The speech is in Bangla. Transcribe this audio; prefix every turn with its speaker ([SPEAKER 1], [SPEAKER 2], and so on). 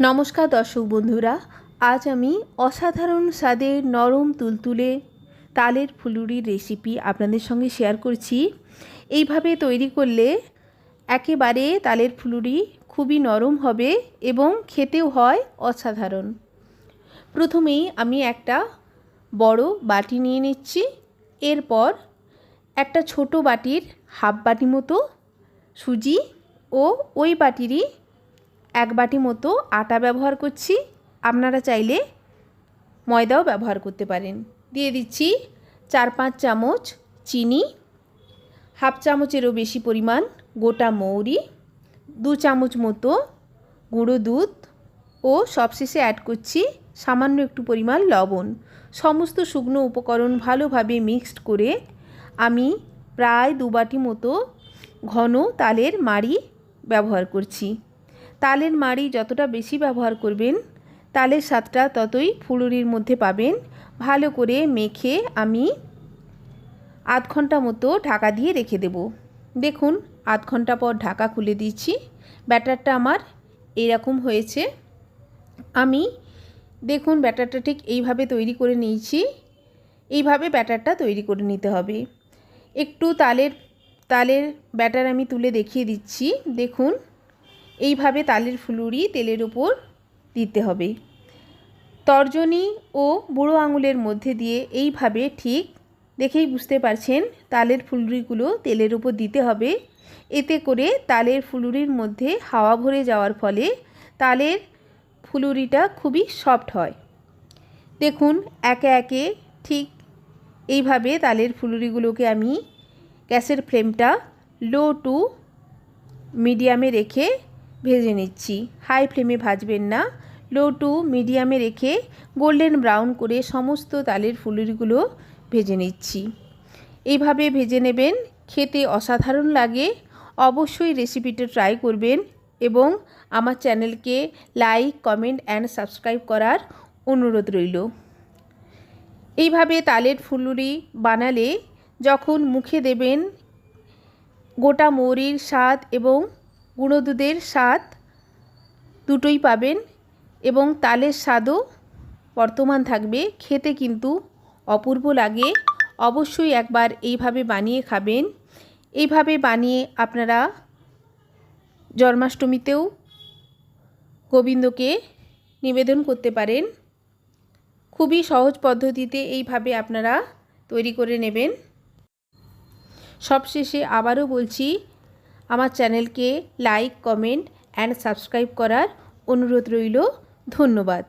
[SPEAKER 1] নমস্কার দর্শক বন্ধুরা, আজ আমি অসাধারণ স্বাদের নরম তুলতুলে তালের ফুলুরির রেসিপি আপনাদের সঙ্গে শেয়ার করছি। এইভাবে তৈরি করলে একেবারে তালের ফুলুরি খুবই নরম হবে এবং খেতেও হয় অসাধারণ। প্রথমেই আমি একটা বড় বাটি নিয়ে নিচ্ছি। এরপর একটা ছোট বাটির হাফ বাটি মতো সুজি ও ওই বাটিরই এক বাটি মতো আটা ব্যবহার করছি। আপনারা চাইলে ময়দাও ব্যবহার করতে পারেন। দিয়ে দিচ্ছি চার পাঁচ চামচ চিনি, হাফ চামচেরও বেশি পরিমাণ গোটা মৌরি, দু চামচ মতো গুঁড়ো দুধ ও সবশেষে অ্যাড করছি সামান্য একটু পরিমাণ লবণ। সমস্ত শুকনো উপকরণ ভালোভাবে মিক্সড করে আমি প্রায় দু বাটি মতো ঘন তালের মাড়ি ব্যবহার করছি। তালের মাড়ি যতটা বেশি ব্যবহার করবেন, তালের স্বাদটা ততই ফুলুরির মধ্যে পাবেন। ভালো করে মেখে আমি আধ ঘণ্টা মতো ঢাকা দিয়ে রেখে দেব। দেখুন, আধ ঘণ্টা পর ঢাকা খুলে দিচ্ছি। ব্যাটারটা আমার এরকম হয়েছে। আমি, দেখুন, ব্যাটারটা ঠিক এইভাবে তৈরি করে নিয়েছি। এইভাবে ব্যাটারটা তৈরি করে নিতে হবে। একটু তালের তালের ব্যাটার আমি তুলে দেখিয়ে দিচ্ছি। দেখুন এইভাবে তালের ফুলুরি তেলের উপর দিতে হবে। তর্জনী ও বুড়ো আঙুলের মধ্যে দিয়ে এইভাবে ঠিক দেখেই বুঝতে পারছেন তালের ফুলুরিগুলো তেলের উপর দিতে হবে। এতে করে তালের ফুলুরির মধ্যে হাওয়া ভরে যাওয়ার ফলে তালের ফুলুরিটা খুবই সফট হয়। দেখুন, একে একে ঠিক এইভাবে তালের ফুলুরিগুলোকে আমি গ্যাসের ফ্লেমটা লো টু মিডিয়ামে রেখে ভেজে নিচ্ছি। হাই ফ্লেমে ভাজবেন না। লো টু মিডিয়ামে রেখে গোল্ডেন ব্রাউন করে সমস্ত তালের ফুলুরিগুলো ভেজে নিচ্ছি। এইভাবে ভেজে নেবেন। খেতে অসাধারণ লাগে। অবশ্যই রেসিপিটা ট্রাই করবেন এবং আমার চ্যানেলকে লাইক, কমেন্ট অ্যান্ড সাবস্ক্রাইব করার অনুরোধ রইল। এইভাবে তালের ফুলুরি বানালে যখন মুখে দেবেন গোটা মৌরির স্বাদ এবং গুঁড়ো দুধের স্বাদ দুটোই পাবেন এবং তালের স্বাদও বর্তমান থাকবে। খেতে কিন্তু অপূর্ব লাগে। অবশ্যই একবার এইভাবে বানিয়ে খাবেন। এইভাবে বানিয়ে আপনারা জন্মাষ্টমীতেও গোবিন্দকে নিবেদন করতে পারেন। খুবই সহজ পদ্ধতিতে এইভাবে আপনারা তৈরি করে নেবেন। সবশেষে আবারও বলছি আমার চ্যানেলকে লাইক কমেন্ট অ্যান্ড সাবস্ক্রাইব করার অনুরোধ রইল। ধন্যবাদ।